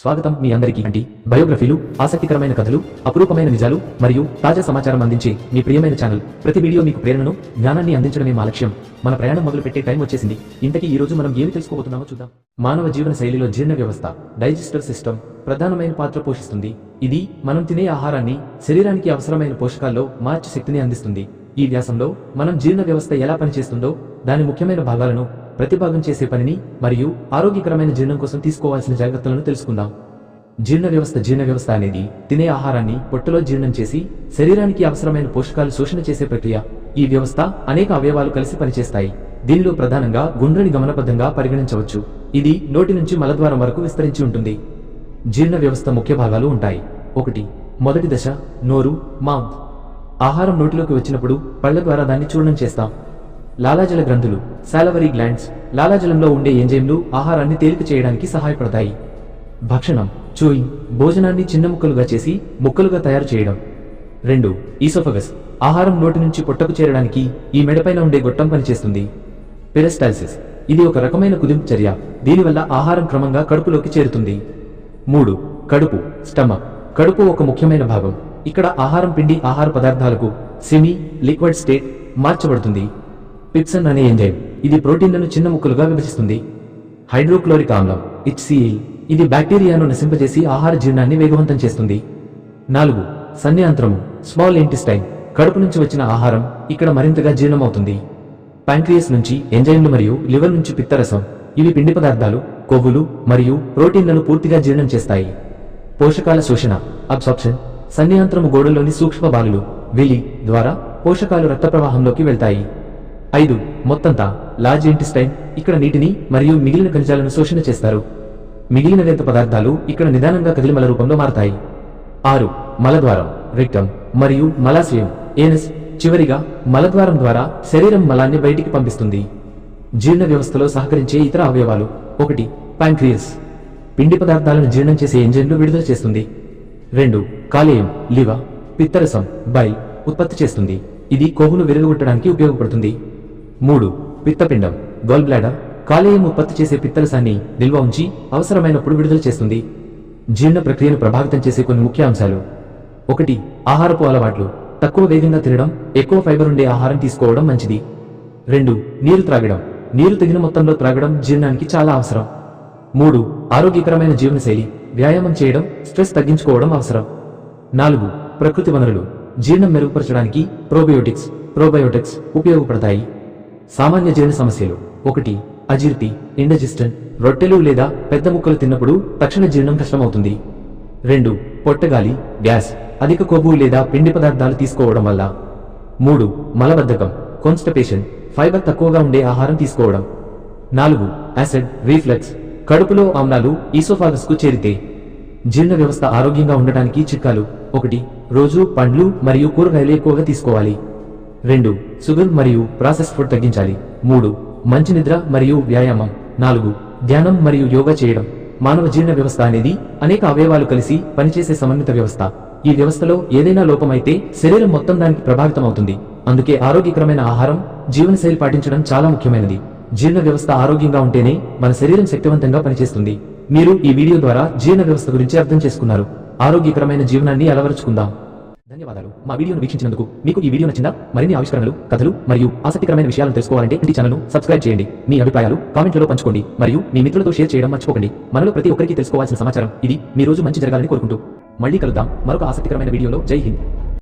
స్వాగతం మీ అందరికీ అండి. బయోగ్రఫీలు ఆసక్తికరమైన కథలు అపురూపమైన నిజాలు మరియు తాజా సమాచారం అందించే మీ ప్రియమైన ఛానల్. ప్రతి వీడియో మీకు ప్రేరణను జ్ఞానాన్ని అందించడమే మా లక్ష్యం. మన ప్రయాణం మొదలుపెట్టే టైం వచ్చేసింది. ఇంతకీ ఈ రోజు మనం ఏమి తెలుసుకోబోతున్నామో చూద్దాం. మానవ జీవన శైలిలో జీర్ణ వ్యవస్థ డైజెస్టర్ సిస్టమ్ ప్రధానమైన పాత్ర పోషిస్తుంది. ఇది మనం తినే ఆహారాన్ని శరీరానికి అవసరమైన పోషకాల్లో మార్చి శక్తిని అందిస్తుంది. ఈ వ్యాసంలో మనం జీర్ణ వ్యవస్థ ఎలా పనిచేస్తుందో దాని ముఖ్యమైన భాగాలను ప్రతిభాగం చేసే పనిని మరియు ఆరోగ్యకరమైన జీర్ణం కోసం తీసుకోవాల్సిన జాగ్రత్తలను తెలుసుకుందాం. జీర్ణ వ్యవస్థ జీర్ణ వ్యవస్థ అనేది తినే ఆహారాన్ని పొట్టలో జీర్ణం చేసి శరీరానికి అవసరమైన పోషకాలు శోషణ చేసే ప్రక్రియ. ఈ వ్యవస్థ అనేక అవయవాలు కలిసి పనిచేస్తాయి. దీనిలో ప్రధానంగా గుండ్రని గమనబద్ధంగా పరిగణించవచ్చు. ఇది నోటి నుంచి మలద్వారం వరకు విస్తరించి ఉంటుంది. జీర్ణ వ్యవస్థ ముఖ్య భాగాలు ఉంటాయి. ఒకటి మొదటి దశ నోరు మౌత్. ఆహారం నోటిలోకి వచ్చినప్పుడు పళ్ళ ద్వారా దాన్ని చూర్ణం చేస్తాం. లాలాజల గ్రంథులు సాలవరీ గ్లాండ్స్ లాలాజలంలో ఉండే ఎంజైమ్లు ఆహారాన్ని తేలిక చేయడానికి సహాయపడతాయి. భక్షణం చూయింగ్ భోజనాన్ని చిన్న ముక్కలుగా చేసి ముక్కలుగా తయారు చేయడం. రెండు ఈసోఫగస్ ఆహారం నోటి నుంచి పొట్టకు చేరడానికి ఈ మెడపైన ఉండే గొట్టం పనిచేస్తుంది. పెరస్టాల్సిస్ ఇది ఒక రకమైన కుదింపు చర్య దీనివల్ల ఆహారం క్రమంగా కడుపులోకి చేరుతుంది. మూడు కడుపు స్టమక్ కడుపు ఒక ముఖ్యమైన భాగం. ఇక్కడ ఆహారం పిండి ఆహార పదార్థాలకు సెమీ లిక్విడ్ స్టేట్ మార్చబడుతుంది. పిప్సన్ అనే ఎంజైమ్. ఇది ప్రోటీన్లను చిన్న ముక్కలుగా విభజిస్తుంది. హైడ్రోక్లోరిక్ ఆమ్లం హెచ్సిఎల్ ఇది బ్యాక్టీరియాను నశింపజేసి ఆహార జీర్ణాన్ని వేగవంతం చేస్తుంది. నాలుగు సన్యాంత్రము స్మాల్ ఇంటెస్టైన్ కడుపు నుంచి వచ్చిన ఆహారం ఇక్కడ మరింతగా జీర్ణమవుతుంది. ప్యాంక్రియస్ నుంచి ఎంజైమ్లు మరియు లివర్ నుంచి పిత్తరసం ఇవి పిండి పదార్థాలు కొవ్వులు మరియు ప్రోటీన్లను పూర్తిగా జీర్ణం చేస్తాయి. పోషకాల శోషణ అబ్సార్ప్షన్ సన్యాంత్రము గోడలోని సూక్ష్మ బాలులు విలి ద్వారా పోషకాలు రక్త ప్రవాహంలోకి వెళ్తాయి. ఐదు మొత్తంతా లార్జ్ ఇంటెస్టైన్ ఇక్కడ నీటిని మరియు మిగిలిన ఖనిజాలను శోషణ చేస్తారు. మిగిలిన రేత పదార్థాలు ఇక్కడ నిదానంగా కదిలిమల రూపంలో మారతాయి? ఆరు మలద్వారం రిక్టం మరియు మలాశయం ఏనస్ చివరిగా మలద్వారం ద్వారా శరీరం మలాన్ని బయటికి పంపిస్తుంది. జీర్ణ వ్యవస్థలో సహకరించే ఇతర అవయవాలు. ఒకటి ప్యాంక్రియస్. పిండి పదార్థాలను జీర్ణం చేసే ఎంజైన్లు విడుదల చేస్తుంది. రెండు కాలేయం లివ పిత్తరసం బైల్ ఉత్పత్తి చేస్తుంది. ఇది కొవ్వును విరగొట్టడానికి ఉపయోగపడుతుంది. మూడు పిత్తపిండం గోల్ బ్లాడర్ కాలేయం ఉత్పత్తి చేసే పిత్తరసాన్ని నిల్వ ఉంచి అవసరమైనప్పుడు విడుదల చేస్తుంది. జీర్ణ ప్రక్రియను ప్రభావితం చేసే కొన్ని ముఖ్య అంశాలు. ఒకటి ఆహారపు అలవాట్లు. తక్కువ వేగంగా తినడం ఎక్కువ ఫైబర్ ఉండే ఆహారం తీసుకోవడం మంచిది. రెండు నీరు త్రాగడం. నీరు తగిన మొత్తంలో త్రాగడం జీర్ణానికి చాలా అవసరం. మూడు ఆరోగ్యకరమైన జీవనశైలి. వ్యాయామం చేయడం స్ట్రెస్ తగ్గించుకోవడం అవసరం. నాలుగు ప్రకృతి వనరులు. జీర్ణం మెరుగుపరచడానికి ప్రోబయోటిక్స్ ప్రోబయోటిక్స్ ఉపయోగపడతాయి. సామాన్య జీర్ణ సమస్యలు. ఒకటి అజీర్తి ఇండజిస్టన్ రొట్టెలు లేదా పెద్ద ముక్కలు తిన్నప్పుడు తక్షణ జీర్ణం కష్టమవుతుంది. రెండు పొట్టగాలి గ్యాస్ అధిక కొవ్వు లేదా పిండి పదార్థాలు తీసుకోవడం వల్ల. మూడు మలబద్ధకం కాన్స్టపేషన్ ఫైబర్ తక్కువగా ఉండే ఆహారం తీసుకోవడం. నాలుగు యాసిడ్ రీఫ్లెక్స్ కడుపులో ఆమ్లాలు ఈసోఫాగస్కు చేరితే. జీర్ణ వ్యవస్థ ఆరోగ్యంగా ఉండటానికి చిట్కాలు. ఒకటి రోజు పండ్లు మరియు కూరగాయలు ఎక్కువగా తీసుకోవాలి. రెండు షుగర్ మరియు ప్రాసెస్ ఫుడ్ తగ్గించాలి. మూడు మంచి నిద్ర మరియు వ్యాయామం. నాలుగు ధ్యానం మరియు యోగా చేయడం. మానవ జీర్ణ వ్యవస్థ అనేది అనేక అవయవాలు కలిసి పనిచేసే సమన్విత వ్యవస్థ. ఈ వ్యవస్థలో ఏదైనా లోపమైతే శరీరం మొత్తం దానికి ప్రభావితం అవుతుంది అందుకే ఆరోగ్యకరమైన ఆహారం జీవనశైలి పాటించడం చాలా ముఖ్యమైనది. జీర్ణ వ్యవస్థ ఆరోగ్యంగా ఉంటేనే మన శరీరం శక్తివంతంగా పనిచేస్తుంది. మీరు ఈ వీడియో ద్వారా జీర్ణ వ్యవస్థ గురించి అర్థం చేసుకున్నారు. ఆరోగ్యకరమైన జీవనాన్ని అలవరుచుకుందాం. ధన్యవాదాలు. మా వీడియోను వీక్షించినందుకు మీకు ఈ వీడియో నచ్చిందా? మరిన్ని ఆవిష్కరణలు కథలు మరియు ఆసక్తికరమైన విషయాలను తెలుసుకోవాలంటే ఈ ఛానల్ను సబ్స్క్రైబ్ చేయండి. మీ అభిప్రాయాలు కామెంట్లలో పంచుకోండి మరియు మీ మిత్రులతో షేర్ చేయడం మర్చిపోకండి. మనలో ప్రతి ఒక్కరికి తెలుసుకోవాల్సిన సమాచారం ఇది. మీ రోజు మంచి జరగాలని కోరుకుంటూ. మళ్ళీ కలుద్దాం మరొక ఆసక్తికరమైన వీడియోలో. జై హింద్.